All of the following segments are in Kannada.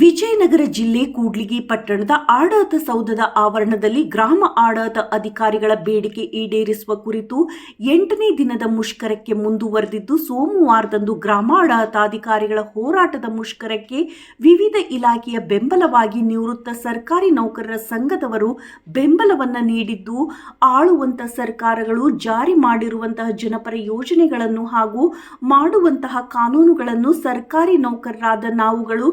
ವಿಜಯನಗರ ಜಿಲ್ಲೆ ಕೂಡ್ಲಿಗಿ ಪಟ್ಟಣದ ಆಡಳಿತ ಸೌಧದ ಆವರಣದಲ್ಲಿ ಗ್ರಾಮ ಆಡಳಿತ ಅಧಿಕಾರಿಗಳ ಬೇಡಿಕೆ ಈಡೇರಿಸುವ ಕುರಿತು ಎಂಟನೇ ದಿನದ ಮುಷ್ಕರಕ್ಕೆ ಮುಂದುವರೆದಿದ್ದು, ಸೋಮವಾರದಂದು ಅಧಿಕಾರಿಗಳ ಹೋರಾಟದ ಮುಷ್ಕರಕ್ಕೆ ವಿವಿಧ ಇಲಾಖೆಯ ಬೆಂಬಲವಾಗಿ ನಿವೃತ್ತ ಸರ್ಕಾರಿ ನೌಕರರ ಸಂಘದವರು ಬೆಂಬಲವನ್ನು ನೀಡಿದ್ದು, ಆಳುವಂತ ಸರ್ಕಾರಗಳು ಜಾರಿ ಮಾಡಿರುವಂತಹ ಜನಪರ ಯೋಜನೆಗಳನ್ನು ಹಾಗೂ ಮಾಡುವಂತಹ ಕಾನೂನುಗಳನ್ನು ಸರ್ಕಾರಿ ನೌಕರರಾದ ನಾವುಗಳು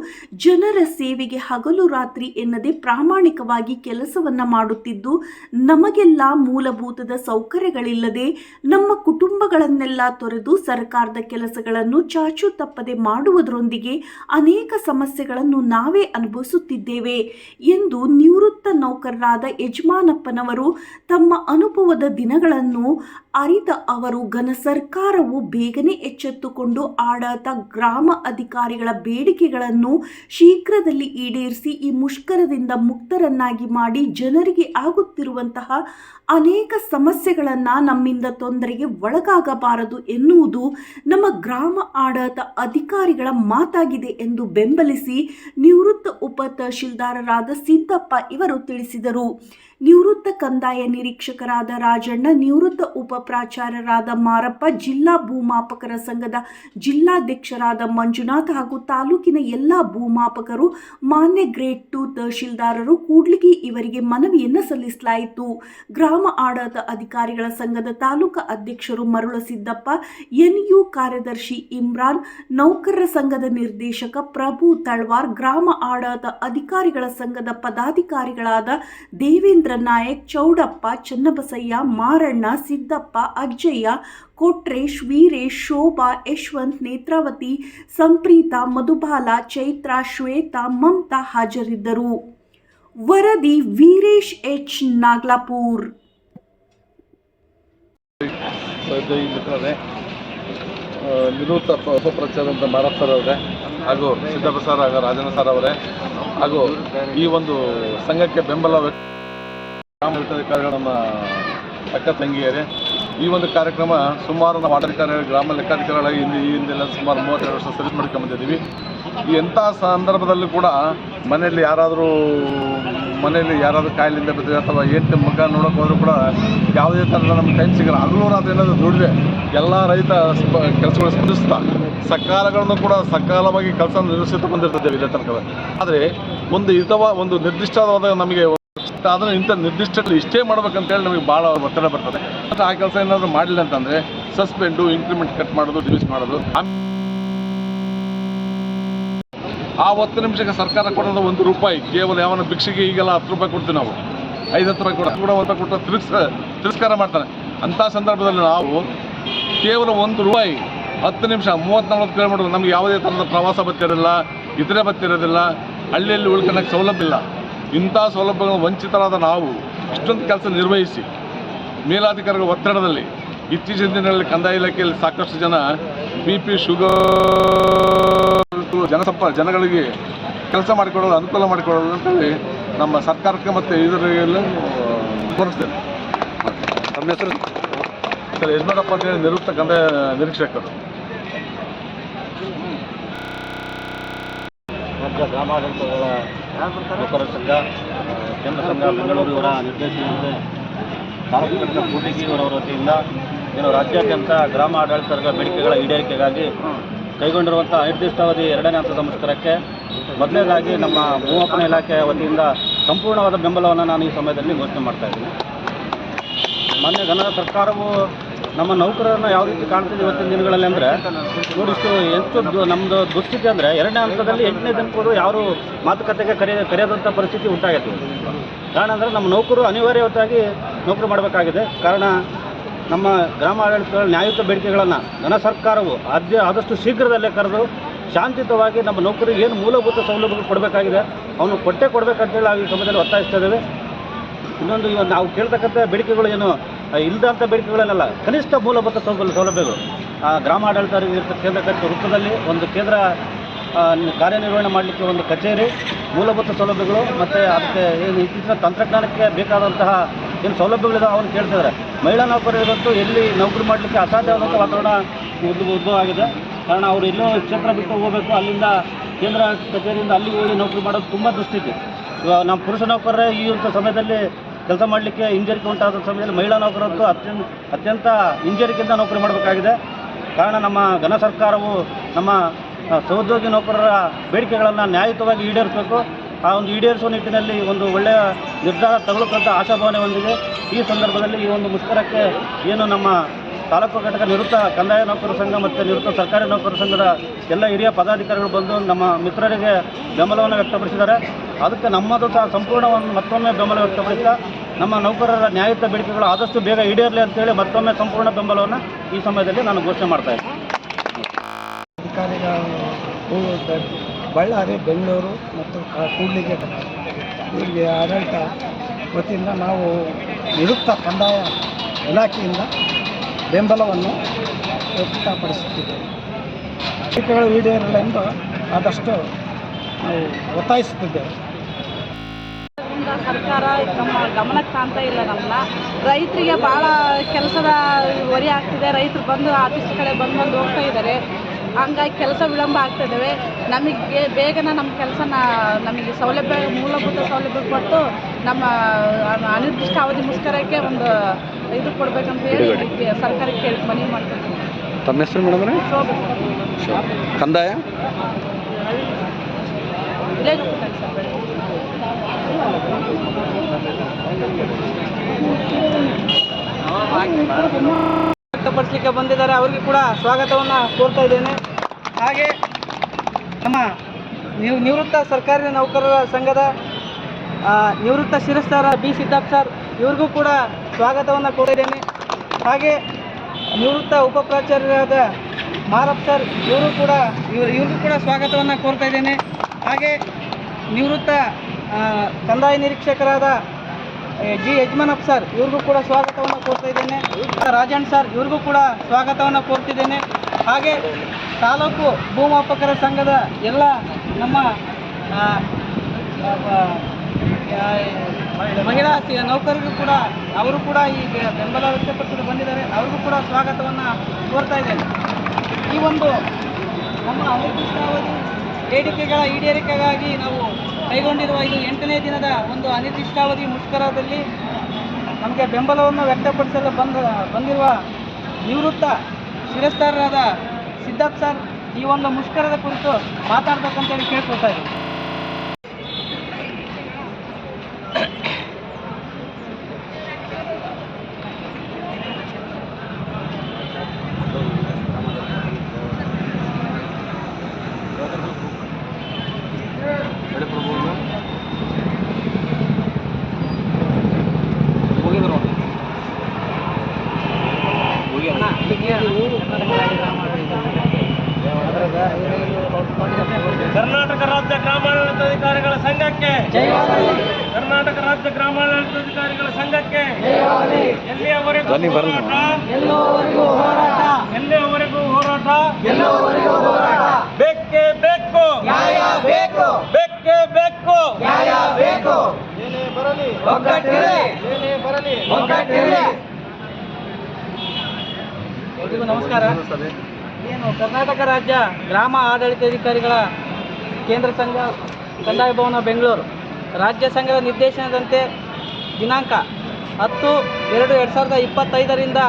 ಜನರ ಸೇವೆಗೆ ಹಗಲು ರಾತ್ರಿ ಎನ್ನದೆ ಪ್ರಾಮಾಣಿಕವಾಗಿ ಕೆಲಸವನ್ನ ಮಾಡುತ್ತಿದ್ದು, ನಮಗೆಲ್ಲ ಮೂಲಭೂತದ ಸೌಕರ್ಯಗಳಿಲ್ಲದೆ ನಮ್ಮ ಕುಟುಂಬಗಳನ್ನೆಲ್ಲ ತೊರೆದು ಸರ್ಕಾರದ ಕೆಲಸಗಳನ್ನು ಚಾಚು ತಪ್ಪದೆ ಮಾಡುವುದರೊಂದಿಗೆ ಅನೇಕ ಸಮಸ್ಯೆಗಳನ್ನು ನಾವೇ ಅನುಭವಿಸುತ್ತಿದ್ದೇವೆ ಎಂದು ನಿವೃತ್ತ ನೌಕರರಾದ ಯಜಮಾನಪ್ಪನವರು ತಮ್ಮ ಅನುಭವದ ದಿನಗಳನ್ನು ಅರಿತ ಅವರು ಘನ ಸರ್ಕಾರವು ಬೇಗನೆ ಎಚ್ಚೆತ್ತುಕೊಂಡು ಆಡಳಿತ, ಗ್ರಾಮ ಅಧಿಕಾರಿಗಳ ಬೇಡಿಕೆಗಳನ್ನು ಶೀಘ್ರದಲ್ಲಿ ಈಡೇರಿಸಿ ಈ ಮುಷ್ಕರದಿಂದ ಮುಕ್ತರನ್ನಾಗಿ ಮಾಡಿ ಜನರಿಗೆ ಆಗುತ್ತಿರುವಂತಹ ಅನೇಕ ಸಮಸ್ಯೆಗಳನ್ನು ನಮ್ಮಿಂದ ತೊಂದರೆಗೆ ಒಳಗಾಗಬಾರದು ಎನ್ನುವುದು ನಮ್ಮ ಗ್ರಾಮ ಆಡಳಿತ ಅಧಿಕಾರಿಗಳ ಮಾತಾಗಿದೆ ಎಂದು ಬೆಂಬಲಿಸಿ ನಿವೃತ್ತ ಉಪ ತಹಶೀಲ್ದಾರರಾದ ಸಿದ್ದಪ್ಪ ಇವರು ತಿಳಿಸಿದರು. ನಿವೃತ್ತ ಕಂದಾಯ ನಿರೀಕ್ಷಕರಾದ ರಾಜಣ್ಣ, ನಿವೃತ್ತ ಉಪ ಪ್ರಾಚಾರ್ಯರಾದ ಮಾರಪ್ಪ, ಜಿಲ್ಲಾ ಭೂಮಾಪಕರ ಸಂಘದ ಜಿಲ್ಲಾಧ್ಯಕ್ಷರಾದ ಮಂಜುನಾಥ್ ಹಾಗೂ ತಾಲೂಕಿನ ಎಲ್ಲ ಭೂಮಾಪಕರು, ಮಾನ್ಯ ಗ್ರೇಡ್ ಟು ತಹಶೀಲ್ದಾರರು ಕೂಡ್ಲಿಗಿ ಇವರಿಗೆ ಮನವಿಯನ್ನು ಸಲ್ಲಿಸಲಾಯಿತು. ಗ್ರಾಮ ಆಡಳಿತ ಅಧಿಕಾರಿಗಳ ಸಂಘದ ತಾಲೂಕು ಅಧ್ಯಕ್ಷರು ಮರುಳ ಸಿದ್ದಪ್ಪ ಎನ್ಯು ಕಾರ್ಯದರ್ಶಿ ಇಮ್ರಾನ್, ನೌಕರರ ಸಂಘದ ನಿರ್ದೇಶಕ ಪ್ರಭು ತಳ್ವಾರ್, ಗ್ರಾಮ ಆಡಳಿತ ಅಧಿಕಾರಿಗಳ ಸಂಘದ ಪದಾಧಿಕಾರಿಗಳಾದ ದೇವೇಂದ್ರ ನಾಯಕ್, ಚೌಡಪ್ಪ, ಚನ್ನಬಸಯ್ಯ, ಮಾರಣ್ಣ, ಸಿದ್ದಪ್ಪ, ಅಜ್ಜಯ್ಯ, ಕೊಟ್ರೇಶ್, ವೀರೇಶ್, ಶೋಭಾ, ಯಶ್ವಂತ್, ನೇತ್ರಾವತಿ, ಸಂಪ್ರೀತ, ಮಧುಬಾಲ, ಚೈತ್ರ, ಶ್ವೇತಾ, ಮಮತಾ ಹಾಜರಿದ್ದರು. ವರದಿ ವೀರೇಶ್ ಎಚ್. ನಾಗ್ಲಾಪುರ್. ಪ- ಉಪಪ್ರಚಾರದ ಮಾರಪ್ಪ ಸರ್ ಅವರೇ, ಹಾಗೂ ಸಿದ್ದಪ್ಪ ಸರ್ ಹಾಗೂ ರಾಜನ ಸರ್ ಅವರೇ, ಹಾಗೂ ಈ ಒಂದು ಸಂಘಕ್ಕೆ ಬೆಂಬಲ ವ್ಯಕ್ತ ನಮ್ಮ ಅಕ್ಕ ತಂಗಿಯರೇ, ಈ ಒಂದು ಕಾರ್ಯಕ್ರಮ ಸುಮಾರು ನಾವು ಆಡಳಿತಾಧಿಕಾರಿ ಗ್ರಾಮ ಲೆಕ್ಕಾಧಿಕಾರಿಗಳಾಗಿ ಹಿಂದೆ ಈ ಹಿಂದೆಲ್ಲ ಸುಮಾರು ಮೂವತ್ತೆರಡು ವರ್ಷ ಸರ್ವಿಸ್ ಮಾಡ್ಕೊಂಬಂದಿದ್ದೀವಿ ಈ ಎಂಥ ಸಂದರ್ಭದಲ್ಲೂ ಕೂಡ ಮನೆಯಲ್ಲಿ ಯಾರಾದರೂ ಮನೆಯಲ್ಲಿ ಯಾರಾದರೂ ಕಾಯಿಲೆಯಿಂದ ಬಿದ್ದರೆ ಅಥವಾ ಏನು ಮಗ ನೋಡೋಕೆ ಹೋದರೂ ಕೂಡ ಯಾವುದೇ ಥರದ ನಮ್ಗೆ ಟೈಮ್ ಸಿಗಲ್ಲ. ಹಗಲು ರಾತ್ರಿ ಏನಾದರೂ ದುಡಿದ್ರೆ ಎಲ್ಲ ರೈತ ಕೆಲಸಗಳು ಸ್ಪಂದಿಸ್ತಾ, ಸಕಾಲಗಳನ್ನು ಕೂಡ ಸಕಾಲವಾಗಿ ಕೆಲಸ ನಿರ್ವಹಿಸುತ್ತಾ ಬಂದಿರ್ತದೆ ಇಲ್ಲೇ ತನಕ ಆದರೆ ಒಂದು ಹಿತವ, ಒಂದು ನಿರ್ದಿಷ್ಟವಾದ ನಮಗೆ ಅದನ್ನು ಇಂಥ ನಿರ್ದಿಷ್ಟ ಇಷ್ಟೇ ಮಾಡ್ಬೇಕಂತೇಳಿ ನಮಗೆ ಭಾಳ ಒತ್ತಡ ಬರ್ತದೆ. ಮತ್ತು ಆ ಕೆಲಸ ಏನಾದರೂ ಮಾಡಲಿಲ್ಲ ಅಂತಂದರೆ ಸಸ್ಪೆಂಡು ಇನ್ಕ್ರಿಮೆಂಟ್ ಕಟ್ ಮಾಡೋದು ಡಿವಿಸ್ ಮಾಡೋದು. ಆ ಹತ್ತು ನಿಮಿಷಕ್ಕೆ ಸರ್ಕಾರ ಕೊಡೋದು ಒಂದು ರೂಪಾಯಿ, ಕೇವಲ ಯಾವನ ಭಿಕ್ಷೆಗೆ ಈಗೆಲ್ಲ ಹತ್ತು ರೂಪಾಯಿ ಕೊಡ್ತೀವಿ ನಾವು. ಐದು ಹತ್ತು ರೂಪಾಯಿ ಕೊಡ ಕೂಡ ಒಂದು ಕೊಟ್ಟು ತಿರಸ್ಕ ತಿರಸ್ಕಾರ ಮಾಡ್ತಾನೆ. ಅಂಥ ಸಂದರ್ಭದಲ್ಲಿ ನಾವು ಕೇವಲ ಒಂದು ರೂಪಾಯಿ ಹತ್ತು ನಿಮಿಷ ಮೂವತ್ತು ನಲ್ವತ್ತು ಕಿಲೋಮೀಟರ್ ನಮ್ಗೆ ಯಾವುದೇ ಥರದ ಪ್ರವಾಸ ಬತ್ತಿರೋದಿಲ್ಲ ಇತರೆ ಬತ್ತಿರೋದಿಲ್ಲ ಹಳ್ಳಿಯಲ್ಲಿ ಉಳ್ಕೊಳ್ಳೋಕ್ಕೆ ಸೌಲಭ್ಯ ಇಲ್ಲ. ಇಂಥ ಸೌಲಭ್ಯಗಳು ವಂಚಿತರಾದ ನಾವು ಇಷ್ಟೊಂದು ಕೆಲಸ ನಿರ್ವಹಿಸಿ ಮೇಲಾಧಿಕಾರಿಗಳ ಒತ್ತಡದಲ್ಲಿ ಇತ್ತೀಚಿನ ದಿನಗಳಲ್ಲಿ ಕಂದಾಯ ಇಲಾಖೆಯಲ್ಲಿ ಸಾಕಷ್ಟು ಜನ ಬಿ ಪಿ ಶುಗರ್ ಜನಸಂಪ ಜನಗಳಿಗೆ ಕೆಲಸ ಮಾಡಿಕೊಡೋದು ಅನುಕೂಲ ಮಾಡಿಕೊಡೋದು ಅಂತೇಳಿ ನಮ್ಮ ಸರ್ಕಾರಕ್ಕೆ ಮತ್ತು ಇದರಲ್ಲಿ ಕೋರಿಸ್ತೇನೆ ನಮ್ಮ ಹೆಸರು? ಸರ್, ಯಜಮಾನಪ್ಪ ಅಂತೇಳಿ ನಿವೃತ್ತ ಕಂದಾಯ ನಿರೀಕ್ಷಕರು. ರಾಜ್ಯ ಗ್ರಾಮಾಡಳಿತಗಳ ನೌಕರರ ಸಂಘ ಕೇಂದ್ರ ಸಂಘ ಬೆಂಗಳೂರು ಇವರ ನಿರ್ದೇಶನದಂತೆ ತಾಲೂಕು ಕೂಟಗಿ ಇವರ ವತಿಯಿಂದ ಏನು ರಾಜ್ಯಾದ್ಯಂತ ಗ್ರಾಮ ಆಡಳಿತಗಳ ಬೇಡಿಕೆಗಳ ಈಡೇರಿಕೆಗಾಗಿ ಕೈಗೊಂಡಿರುವಂಥ ಅನಿರ್ದಿಷ್ಟಾವಧಿ ಎರಡನೇ ಹಂತದ ಮುಷ್ಕರಕ್ಕೆ ಮೊದಲನೇದಾಗಿ ನಮ್ಮ ಭೂಮಾಪನ ಇಲಾಖೆಯ ವತಿಯಿಂದ ಸಂಪೂರ್ಣವಾದ ಬೆಂಬಲವನ್ನು ನಾನು ಈ ಸಮಯದಲ್ಲಿ ಘೋಷಣೆ ಮಾಡ್ತಾ ಇದ್ದೀನಿ. ಮಾನ್ಯ ಘನ ಸರ್ಕಾರವು ನಮ್ಮ ನೌಕರರನ್ನ ಯಾವ ರೀತಿ ಕಾಣ್ತಿದೆ ಇವತ್ತಿನ ದಿನಗಳಲ್ಲಿ ಅಂದರೆ, ನೋಡಿಷ್ಟು ಹೆಚ್ಚು ನಮ್ಮದು ದುಸ್ಥಿತಿ ಅಂದರೆ ಎರಡನೇ ಹಂತದಲ್ಲಿ ಎಂಟನೇ ದಿನಕ್ಕೂ ಯಾರು ಮಾತುಕತೆಗೆ ಕರೆಯ ಕರೆಯದಂಥ ಪರಿಸ್ಥಿತಿ ಉಂಟಾಗೈತೆ ಕಾರಣ ಅಂದರೆ ನಮ್ಮ ನೌಕರು ಅನಿವಾರ್ಯವತ್ತಾಗಿ ನೌಕರಿ ಮಾಡಬೇಕಾಗಿದೆ. ಕಾರಣ ನಮ್ಮ ಗ್ರಾಮ ಆಡಳಿತಗಳ ನ್ಯಾಯಯುತ ಬೇಡಿಕೆಗಳನ್ನು ಘನ ಸರ್ಕಾರವು ಆದ್ಯ ಆದಷ್ಟು ಶೀಘ್ರದಲ್ಲೇ ಕರೆದು ಶಾಂತಿಯುತವಾಗಿ ನಮ್ಮ ನೌಕರಿಗೆ ಏನು ಮೂಲಭೂತ ಸೌಲಭ್ಯಗಳು ಕೊಡಬೇಕಾಗಿದೆ, ಅವನು ಕೊಟ್ಟೆ ಕೊಡಬೇಕಂತೇಳಿ ಆ ಈ ಸಮಯದಲ್ಲಿ ಒತ್ತಾಯಿಸ್ತಾ ಇದ್ದೇವೆ. ಇನ್ನೊಂದು ನಾವು ಕೇಳ್ತಕ್ಕಂಥ ಬೇಡಿಕೆಗಳು ಏನು ಇಲ್ಲದಂಥ ಬೇಡಿಕೆಗಳಲ್ಲ ಕನಿಷ್ಠ ಮೂಲಭೂತ ಸೌಲಭ್ಯ ಸೌಲಭ್ಯಗಳು. ಆ, ಗ್ರಾಮ ಆಡಳಿತ ಕಚೇರಿ ವೃತ್ತದಲ್ಲಿ ಒಂದು ಕೇಂದ್ರ ಕಾರ್ಯನಿರ್ವಹಣೆ ಮಾಡಲಿಕ್ಕೆ ಒಂದು ಕಚೇರಿ ಮೂಲಭೂತ ಸೌಲಭ್ಯಗಳು ಮತ್ತು ಅದಕ್ಕೆ ಏನು ಇತ್ತೀಚಿನ ತಂತ್ರಜ್ಞಾನಕ್ಕೆ ಬೇಕಾದಂತಹ ಏನು ಸೌಲಭ್ಯಗಳಿದೆ ಅವನು ಕೇಳ್ತಿದ್ದಾರೆ ಮಹಿಳಾ ನೌಕರರಿಗಂತೂ ಎಲ್ಲಿ ನೌಕರಿ ಮಾಡಲಿಕ್ಕೆ ಅಸಾಧ್ಯವಾದಂಥ ವಾತಾವರಣ ಉದ್ಭವ ಉದ್ಭವ ಆಗಿದೆ. ಕಾರಣ ಅವರು ಎಲ್ಲೋ ಕ್ಷೇತ್ರ ಬಿಟ್ಟು ಹೋಗಬೇಕು ಅಲ್ಲಿಂದ ಕೇಂದ್ರ ಕಚೇರಿಯಿಂದ ಅಲ್ಲಿ ಹೋಗಿ ನೌಕರಿ ಮಾಡೋದು ತುಂಬ ದುಸ್ಥಿತಿ. ನಮ್ಮ ಪುರುಷ ನೌಕರರೇ ಈ ಒಂದು ಸಮಯದಲ್ಲಿ ಕೆಲಸ ಮಾಡಲಿಕ್ಕೆ ಹಿಂಜರಿಕೆ ಉಂಟಾದ ಸಮಯದಲ್ಲಿ ಮಹಿಳಾ ನೌಕರರಂತೂ ಅತ್ಯಂತ ಅತ್ಯಂತ ಹಿಂಜರಿಕೆಯಿಂದ ನೌಕರಿ ಮಾಡಬೇಕಾಗಿದೆ. ಕಾರಣ ನಮ್ಮ ಘನ ಸರ್ಕಾರವು ನಮ್ಮ ಸಹೋದ್ಯೋಗಿ ನೌಕರರ ಬೇಡಿಕೆಗಳನ್ನು ನ್ಯಾಯಯುತವಾಗಿ ಈಡೇರಿಸಬೇಕು. ಆ ಒಂದು ಈಡೇರಿಸುವ ನಿಟ್ಟಿನಲ್ಲಿ ಒಂದು ಒಳ್ಳೆಯ ನಿರ್ಧಾರ ತಗೊಳ್ಳಕ್ಕಂಥ ಆಶಾಭಾವನೆ ಹೊಂದಿದೆ. ಈ ಸಂದರ್ಭದಲ್ಲಿ ಈ ಒಂದು ಮುಷ್ಕರಕ್ಕೆ ಏನು ನಮ್ಮ ತಾಲೂಕು ಘಟಕ ನಿವೃತ್ತ ಕಂದಾಯ ನೌಕರರ ಸಂಘ ಮತ್ತು ನಿವೃತ್ತ ಸರ್ಕಾರಿ ನೌಕರರ ಸಂಘದ ಎಲ್ಲ ಹಿರಿಯ ಪದಾಧಿಕಾರಿಗಳು ಬಂದು ನಮ್ಮ ಮಿತ್ರರಿಗೆ ಬೆಂಬಲವನ್ನು ವ್ಯಕ್ತಪಡಿಸಿದ್ದಾರೆ. ಅದಕ್ಕೆ ನಮ್ಮದು ಸಹ ಸಂಪೂರ್ಣವನ್ನು ಮತ್ತೊಮ್ಮೆ ಬೆಂಬಲ ವ್ಯಕ್ತಪಡಿಸ್ತಾ ನಮ್ಮ ನೌಕರರ ನ್ಯಾಯಯುತ ಬೇಡಿಕೆಗಳು ಆದಷ್ಟು ಬೇಗ ಈಡೇರಲಿ ಅಂತೇಳಿ ಮತ್ತೊಮ್ಮೆ ಸಂಪೂರ್ಣ ಬೆಂಬಲವನ್ನು ಈ ಸಮಯದಲ್ಲಿ ನಾನು ಘೋಷಣೆ ಮಾಡ್ತಾ ಇದ್ದೀನಿ. ಬಳ್ಳಾರಿ, ಬೆಂಗಳೂರು ಮತ್ತು ಕೂಡಲಿಗೆ ಇವರಿಗೆ ಆಡಳಿತ ವತಿಯಿಂದ ನಾವು ನಿರುಕ್ತ ಕಂದಾಯ ಇಲಾಖೆಯಿಂದ ಬೆಂಬಲವನ್ನು ವ್ಯಕ್ತಪಡಿಸುತ್ತಿದ್ದೇವೆ ಈಡೇರಲ್ಲ ಎಂದು ಆದಷ್ಟು ನಾವು ಒತ್ತಾಯಿಸುತ್ತಿದ್ದೇವೆ. ಸರ್ಕಾರ ನಮ್ಮ ಗಮನಕ್ಕೆ ಕಾಣ್ತಾ ಇಲ್ಲ ನಮ್ಮನ್ನ ರೈತರಿಗೆ ಭಾಳ ಕೆಲಸದ ಹೊರೆ ಆಗ್ತಿದೆ. ರೈತರು ಬಂದು ಆಫೀಸ್ ಕಡೆ ಬಂದು ಬಂದು ಹೋಗ್ತಾ ಇದ್ದಾರೆ. ಹಂಗಾಗಿ ಕೆಲಸ ವಿಳಂಬ ಆಗ್ತಿದ್ದಾವೆ ನಮಗೆ ಬೇಗನೆ ನಮ್ಮ ಕೆಲಸನ, ನಮಗೆ ಸೌಲಭ್ಯ, ಮೂಲಭೂತ ಸೌಲಭ್ಯ ಕೊಟ್ಟು ನಮ್ಮ ಅನಿರ್ದಿಷ್ಟ ಅವಧಿ ಮುಷ್ಕರಕ್ಕೆ ಒಂದು ಇದು ಕೊಡ್ಬೇಕಂತ ಹೇಳಿ ಸರ್ಕಾರಕ್ಕೆ ಕೇಳಿ ಮನವಿ ಮಾಡ್ತೀನಿ ತಮ್ಮ ಹೆಸರು ಮೇಡಮ್ ಕಂದಾಯ? ವ್ಯಕ್ತಪಡಿಸಲಿಕ್ಕೆ ಬಂದಿದ್ದಾರೆ. ಅವರಿಗೆ ಕೂಡ ಸ್ವಾಗತವನ್ನು ಕೋರ್ತಾ ಇದ್ದೇನೆ. ಹಾಗೆ ನಮ್ಮ ನಿವ್ ನಿವೃತ್ತ ಸರ್ಕಾರಿ ನೌಕರರ ಸಂಘದ ಆ, ನಿವೃತ್ತ ಶಿರಸ್ತಾರ ಬಿ ಸಿದ್ದಾರ್ಥ ಸರ್ ಇವ್ರಿಗೂ ಕೂಡ ಸ್ವಾಗತವನ್ನು ಕೋರಿದ್ದೇನೆ. ಹಾಗೆ ನಿವೃತ್ತ ಉಪ ಪ್ರಾಚಾರ್ಯರಾದ ಮಾರಪ್ ಸರ್, ಇವರು ಕೂಡ ಇವರು ಇವ್ರಿಗೂ ಕೂಡ ಸ್ವಾಗತವನ್ನು ಕೋರ್ತಾ ಇದ್ದೇನೆ. ಹಾಗೆ ನಿವೃತ್ತ ಕಂದಾಯ ನಿರೀಕ್ಷಕರಾದ ಜಿ. ಯಜಮಾನಪ್ಪ ಸರ್, ಇವ್ರಿಗೂ ಕೂಡ ಸ್ವಾಗತವನ್ನು ಕೋರ್ತಾ ಇದ್ದೇನೆ. ರಾಜಣ್ಣ ಸರ್, ಇವ್ರಿಗೂ ಕೂಡ ಸ್ವಾಗತವನ್ನು ಕೋರ್ತಿದ್ದೇನೆ. ಹಾಗೆ ತಾಲೂಕು ಭೂಮಾಪಕರ ಸಂಘದ ಎಲ್ಲ ನಮ್ಮ ಮಹಿಳಾ ನೌಕರರಿಗೂ ಕೂಡ, ಅವರು ಕೂಡ ಈ ಬೆಂಬಲ ವ್ಯಕ್ತಪಡಿಸಲು ಬಂದಿದ್ದಾರೆ. ಅವ್ರಿಗೂ ಕೂಡ ಸ್ವಾಗತವನ್ನು ಕೋರ್ತಾ ಇದ್ದೇನೆ. ಈ ಒಂದು ನಮ್ಮ ಅನಿರ್ದಿಷ್ಟಾವಧಿ ಬೇಡಿಕೆಗಳ ಈಡೇರಿಕೆಗಾಗಿ ನಾವು ಕೈಗೊಂಡಿರುವ ಇದು ಎಂಟನೇ ದಿನದ ಒಂದು ಅನಿರ್ದಿಷ್ಟಾವಧಿ ಮುಷ್ಕರದಲ್ಲಿ ನಮಗೆ ಬೆಂಬಲವನ್ನು ವ್ಯಕ್ತಪಡಿಸಲು ಬಂದ ಬಂದಿರುವ ನಿವೃತ್ತ ಶಿರಸ್ತಾರರಾದ ಸಿದ್ಧಾರ್ಥ್ ಸರ್ ಈ ಒಂದು ಮುಷ್ಕರದ ಕುರಿತು ಮಾತಾಡ್ತಕ್ಕಂಥೇಳಿ ಕೇಳ್ಕೊಳ್ತಾ ಇದ್ದೀನಿ ಕರ್ನಾಟಕ ರಾಜ್ಯ ಗ್ರಾಮಾಡಳಿತಾಧಿಕಾರಿಗಳ ಸಂಘಕ್ಕೆ ಕರ್ನಾಟಕ ರಾಜ್ಯ ಗ್ರಾಮಾಡಳಿತಾಧಿಕಾರಿಗಳ ಸಂಘಕ್ಕೆ ಎಲ್ಲಿಯವರೆಗೂ ಹೋರಾಟ? ಎಲ್ಲಿಯವರೆಗೂ ಹೋರಾಟ? ಬೇಕೇ. ಬೇಕು ಬೇಕು. ಬೇಕೇ ಬೇಕು. ನ್ಯಾಯ ಬೇಕು. ಏನೇ ಬರಲಿ. ಏನೇ ಬರಲಿ. ಎಲ್ರಿಗೂ ನಮಸ್ಕಾರ. ಏನು ಕರ್ನಾಟಕ ರಾಜ್ಯ ಗ್ರಾಮ ಆಡಳಿತಾಧಿಕಾರಿಗಳ ಕೇಂದ್ರ ಸಂಘ ಕಂದಾಯ ಭವನ ಬೆಂಗಳೂರು. ರಾಜ್ಯ ಸಂಘದ ನಿರ್ದೇಶನದಂತೆ ದಿನಾಂಕ ಹತ್ತು ಎರಡು ಎರಡು ಸಾವಿರದ ಇಪ್ಪತ್ತೈದರಿಂದ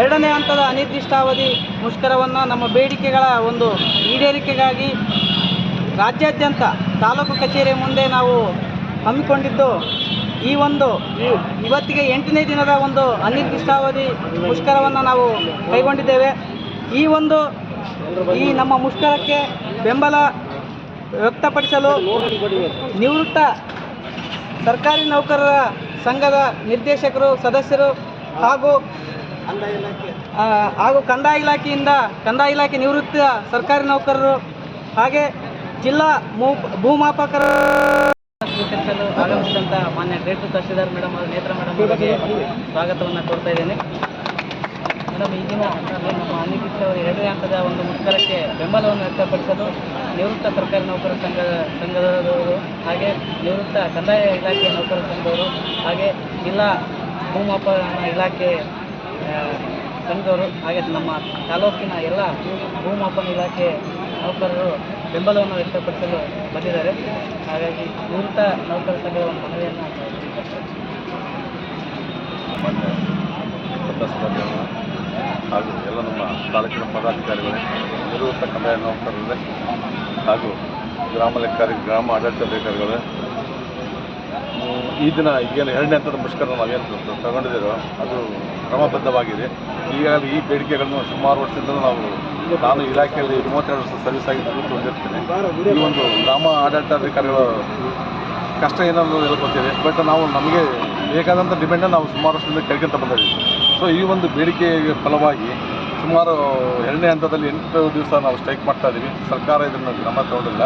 ಎರಡನೇ ಹಂತದ ಅನಿರ್ದಿಷ್ಟಾವಧಿ ಮುಷ್ಕರವನ್ನು ನಮ್ಮ ಬೇಡಿಕೆಗಳ ಒಂದು ಈಡೇರಿಕೆಗಾಗಿ ರಾಜ್ಯಾದ್ಯಂತ ತಾಲೂಕು ಕಚೇರಿ ಮುಂದೆ ನಾವು ಹಮ್ಮಿಕೊಂಡಿದ್ದು, ಈ ಒಂದು ಇವತ್ತಿಗೆ ಎಂಟನೇ ದಿನದ ಒಂದು ಅನಿರ್ದಿಷ್ಟಾವಧಿ ಮುಷ್ಕರವನ್ನು ನಾವು ಕೈಗೊಂಡಿದ್ದೇವೆ. ಈ ಒಂದು ಈ ನಮ್ಮ ಮುಷ್ಕರಕ್ಕೆ ಬೆಂಬಲ ವ್ಯಕ್ತಪಡಿಸಲು ನಿವೃತ್ತ ಸರ್ಕಾರಿ ನೌಕರರ ಸಂಘದ ನಿರ್ದೇಶಕರು, ಸದಸ್ಯರು ಹಾಗೂ ಹಾಗೂ ಕಂದಾಯ ಇಲಾಖೆಯಿಂದ, ಕಂದಾಯ ಇಲಾಖೆ ನಿವೃತ್ತ ಸರ್ಕಾರಿ ನೌಕರರು ಹಾಗೆ ಜಿಲ್ಲಾ ಭೂಮಾಪಕರ ಸ್ವೀಕರಿಸಲು ಆಗಮಿಸಿದಂಥ ಮಾನ್ಯ great tahsildar madam Netra madam ಸ್ವಾಗತವನ್ನು ಕೊಡ್ತಾ ಇದ್ದೇನೆ. ಮೇಡಮ್ ಈ ದಿನ ನಮ್ಮ ಅನಿತೀಶ್ ಅವರ ಎರಡನೇ ಹಂತದ ಒಂದು ಮುಷ್ಕರಕ್ಕೆ ಬೆಂಬಲವನ್ನು ವ್ಯಕ್ತಪಡಿಸಲು ನಿವೃತ್ತ ಸರ್ಕಾರಿ ನೌಕರರ ಸಂಘದ ಸಂಘದವರು, ಹಾಗೆ ನಿವೃತ್ತ ಕಂದಾಯ ಇಲಾಖೆ ನೌಕರರ ಸಂಘದವರು, ಹಾಗೆ ಜಿಲ್ಲಾ ಭೂಮಾಪನ ಇಲಾಖೆ ಸಂಘದವರು, ಹಾಗೆ ನಮ್ಮ ತಾಲೂಕಿನ ಎಲ್ಲ ಭೂಮಾಪನ ಇಲಾಖೆ ನೌಕರರು ಬೆಂಬಲವನ್ನು ವ್ಯಕ್ತಪಡಿಸಲು ಬಂದಿದ್ದಾರೆ. ಹಾಗಾಗಿ ನಿವೃತ್ತ ನೌಕರ ಸಂಘದ ಒಂದು ಮನವಿಯನ್ನು ಹಾಗೂ ಎಲ್ಲ ನಮ್ಮ ತಾಲೂಕಿನ ಪದಾಧಿಕಾರಿಗಳೇ ನಿವೃತ್ತ ಕಂದಾಯ ನೌಕರರೇ ಹಾಗೂ ಗ್ರಾಮ ಲೆಕ್ಕಾರಿ ಗ್ರಾಮ ಆಡಳಿತಾಧಿಕಾರಿಗಳೇ ಅಧಿಕಾರಿಗಳು ಈ ದಿನ ಈಗೇನು ಎರಡನೇ ಹಂತದ ಮುಷ್ಕರ ನಾವೇನು ತಗೊಂಡಿದ್ದೀರೋ ಅದು ಕ್ರಮಬದ್ಧವಾಗಿದೆ ಈಗಾಗಲೇ ಈ ಬೇಡಿಕೆಗಳನ್ನು ಸುಮಾರು ವರ್ಷದಿಂದ ನಾವು ನಾನು ಇಲಾಖೆಯಲ್ಲಿ ಮೂವತ್ತೆರಡು ವರ್ಷ ಸರ್ವಿಸ್ ಆಗಿ ಹೊಂದಿರ್ತೇನೆ ಈ ಒಂದು ಗ್ರಾಮ ಆಡಳಿತಾಧಿಕಾರಿಗಳ ಕಷ್ಟ ಏನನ್ನೋದು ಹೇಳ್ಕೊತೀವಿ ಬಟ್ ನಾವು ನಮಗೆ ಬೇಕಾದಂಥ ಡಿಮ್ಯಾಂಡನ್ನು ನಾವು ಸುಮಾರು ವರ್ಷದಿಂದ ಕೇಳ್ಕೊಂತ ಬಂದಿದ್ದೀವಿ. ಸೊ ಈ ಒಂದು ಬೇಡಿಕೆಗೆ ಫಲವಾಗಿ ಸುಮಾರು ಎರಡನೇ ಹಂತದಲ್ಲಿ ಎಂಟು ದಿವಸ ನಾವು ಸ್ಟ್ರೈಕ್ ಮಾಡ್ತಾ ಇದ್ದೀವಿ ಸರ್ಕಾರ ಇದನ್ನು ಗಮನ ತಗೊಂಡಿಲ್ಲ.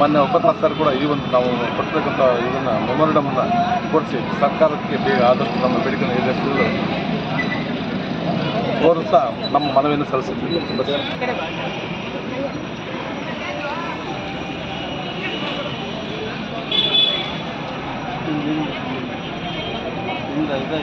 ಮೊನ್ನೆ ಉಪನ್ಯಾಸಕರು ಕೂಡ ಈ ಒಂದು ನಾವು ಕೊಡ್ತಕ್ಕಂಥ ಇದನ್ನು ಮೆಮೊರಂಡಮನ್ನು ಕೊಡಿಸಿ ಸರ್ಕಾರಕ್ಕೆ ಬೇಗ ಆದಷ್ಟು ನಮ್ಮ ಬೇಡಿಕೆಯನ್ನು ಈಡೇರಿಸಲು ಸಹ ನಮ್ಮ ಮನವಿಯನ್ನು ಸಲ್ಲಿಸಿದ್ದೀವಿ ಇಂದ ಇದೆ